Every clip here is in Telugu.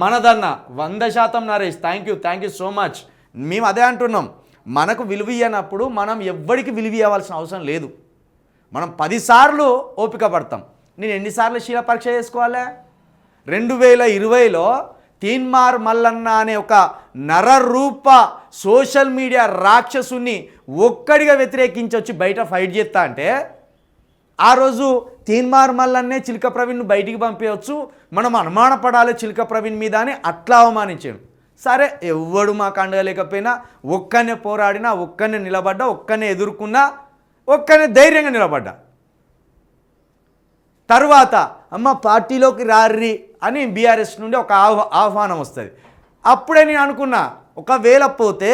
మనదన్న వంద శాతం Naresh thank you thank you so much మేము అదే అంటున్నాం. మనకు విలువ ఇవ్వనప్పుడు మనం ఎవ్వడికి విలువ ఇవ్వాల్సిన అవసరం లేదు. మనం పదిసార్లు ఓపిక పడతాం. నేను ఎన్నిసార్లు శీల పరీక్ష చేసుకోవాలి? రెండు వేల ఇరవైలో తీన్మార్ మల్లన్న అనే ఒక నరరూప సోషల్ మీడియా రాక్షసుని ఒక్కడిగా వ్యతిరేకించి వచ్చి బయట ఫైట్ చేస్తా అంటే ఆ రోజు తీన్మార్ మల్లన్నే చిలక ప్రవీణ్ను బయటికి పంపించవచ్చు మనం అనుమానపడాలి చిలక ప్రవీణ్ మీద అని అట్లా అవమానించాడు. సరే ఎవ్వడు మాకు అండగలేకపోయినా ఒక్కనే పోరాడినా ఒక్కనే నిలబడ్డా ఒక్కనే ఎదుర్కొన్నా ఒక్కనే ధైర్యంగా నిలబడ్డా. తరువాత అమ్మ పార్టీలోకి రార్రి అని బీఆర్ఎస్ నుండి ఒక ఆహ్వా ఆహ్వానం వస్తుంది. అప్పుడే నేను అనుకున్నా ఒకవేళ పోతే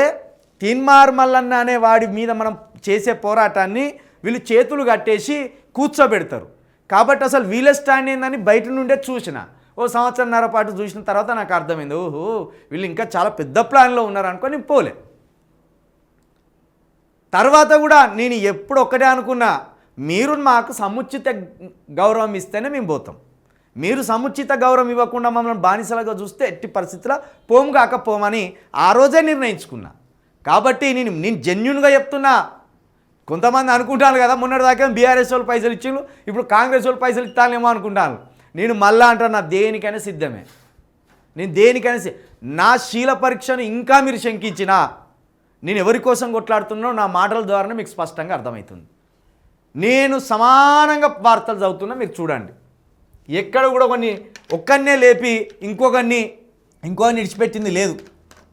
తిన్మార్ మల్లన్న అనే వాడి మీద మనం చేసే పోరాటాన్ని వీళ్ళు చేతులు కట్టేసి కూర్చోబెడతారు. కాబట్టి అసలు వీళ్ళ స్టాండ్ ఏందని బయట నుండే చూసిన. ఓ సంవత్సరంన్నర పాటు చూసిన తర్వాత నాకు అర్థమైంది. ఓహో వీళ్ళు ఇంకా చాలా పెద్ద ప్లాన్లో ఉన్నారు అనుకొని నేను పోలే. తర్వాత కూడా నేను ఎప్పుడు ఒక్కటే అనుకున్నా మీరు మాకు సముచిత గౌరవం ఇస్తేనే మేము పోతాం. మీరు సముచిత గౌరవం ఇవ్వకుండా మమ్మల్ని బానిసలుగా చూస్తే ఎట్టి పరిస్థితుల్లో పోము కాకపోమని ఆ రోజే నిర్ణయించుకున్నా. కాబట్టి నేను నేను జెన్యున్గా చెప్తున్నా కొంతమంది అనుకుంటాను కదా మొన్నటి దాకా బీఆర్ఎస్ వాళ్ళు పైసలు ఇచ్చిండ్రు ఇప్పుడు కాంగ్రెస్ వాళ్ళు పైసలు ఇస్తానేమో అనుకుంటాను నేను మళ్ళా అంటాను నా దేనికైనా సిద్ధమే. నేను దేనికైనా సి- నా శీల పరీక్షను ఇంకా మీరు శంకించినా నేను ఎవరి కోసం కొట్లాడుతున్నానో నా మాటల ద్వారానే మీకు స్పష్టంగా అర్థమవుతుంది. నేను సమానంగా వార్తలు చదువుతున్నా మీరు చూడండి. ఎక్కడ కూడా కొన్ని ఒక్కరినే లేపి ఇంకొకరిని ఇంకొకరిని విడిచిపెట్టింది లేదు.